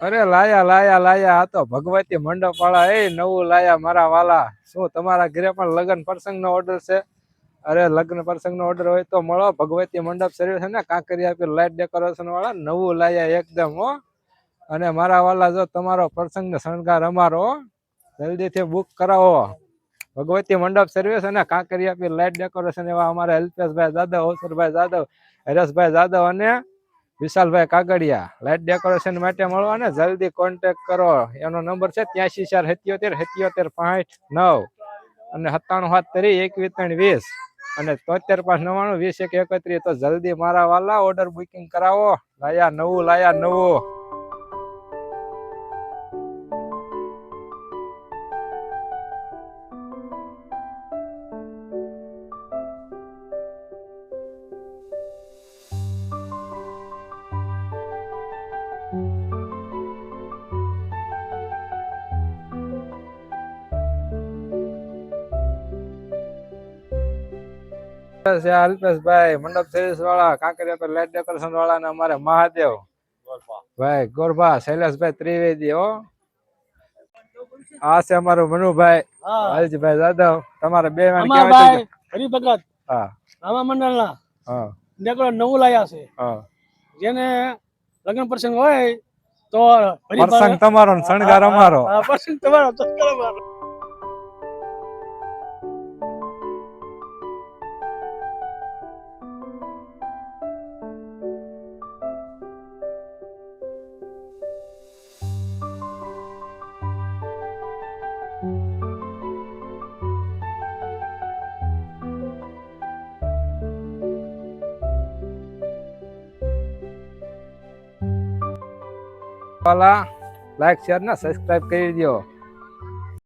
અરે લાયા લાયા લાયા, આ તો ભગવતી મંડપ વાળા એ નવું લાયા મારા વાલા. શું તમારા ઘરે પણ લગ્ન પ્રસંગનો ઓર્ડર છે? અરે લગ્ન પ્રસંગનો ઓર્ડર હોય તો મળો. ભગવતી મંડપ સર્વિસ ને, કાંકરિયા આપી લાઇટ ડેકોરેશન વાળા, નવું લાયા એકદમ, હો. અને મારા વાલા જો તમારો પ્રસંગ શણગાર અમારો, જલ્દીથી બુક કરાવો. ભગવતી મંડપ સર્વિસ અને કાંકરિયા આપી લાઇટ ડેકોરેશન એવા અમારા અલ્પેશભાઈ જાદવ અવસરભાઈ જાદવ, હરેશભાઈ જાદવ અને વિશાલભાઈ કાગડિયા. લાઇટ ડેકોરેશન માટે મળવા અને જલ્દી કોન્ટેક્ટ કરો. એનો નંબર છે ત્યાંસી ચાર સત્યોતેર સત્યોતેર પાંચ નવ અને સત્તાણું સાત તરી, એકવીસ ત્રણ વીસ અને તોતેર પાંચ નવ્વાણું વીસ એક એકત્રીસ. તો જલ્દી મારા વાલા ઓર્ડર બુકિંગ કરાવો. લાયા નવું લાયા નવું. છે મંડપ સર્વિસ વાળા કાંકરિયા પર લાઇટ ડેકોરેશન વાળા ને અમારે મહાદેવ. ભાઈ ગોરભા શૈલેષભાઈ ત્રિવેદી હો. આ છે અમારું મનુભાઈ હલજીભાઈ જાદવ. તમારે બે અમારભાઈ હરિભગત હા. રામા મંડળના. હા. ડેકોરેશન નવું લાયા છે. હા. જેને લગ્ન પ્રસંગ હોય તો પ્રસંગ તમારો શણગાર અમારો. પ્રસંગ તમારો શણગાર તમારો. વાલા. લાઈક શેર ને સબસ્ક્રાઇબ કરી દો